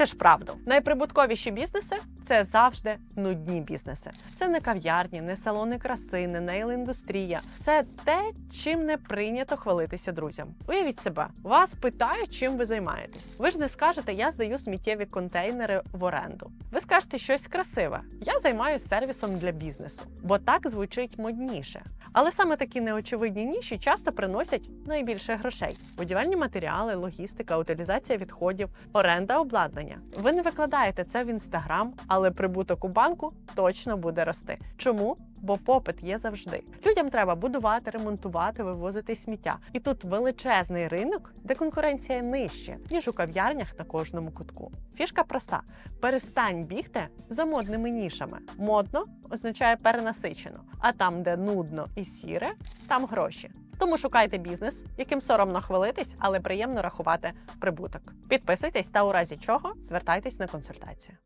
Хочеш правду? Найприбутковіші бізнеси це завжди нудні бізнеси. Це не кав'ярні, не салони краси, не нейл-індустрія. Це те, чим не прийнято хвалитися друзям. Уявіть себе, вас питають, чим ви займаєтесь. Ви ж не скажете, я здаю сміттєві контейнери в оренду. Ви скажете щось красиве. Я займаюся сервісом для бізнесу, бо так звучить модніше. Але саме такі неочевидні ніші часто приносять найбільше грошей: будівельні матеріали, логістика, утилізація відходів, оренда обладнання. Ви не викладаєте це в інстаграм, але прибуток у банку точно буде рости. Чому? Бо попит є завжди. Людям треба будувати, ремонтувати, вивозити сміття. І тут величезний ринок, де конкуренція нижче, ніж у кав'ярнях на кожному кутку. Фішка проста: перестань бігти за модними нішами. Модно означає перенасичено, а там, де нудно і сіре, там гроші. Тому шукайте бізнес, яким соромно хвалитись, але приємно рахувати прибуток. Підписуйтесь та у разі чого звертайтесь на консультацію.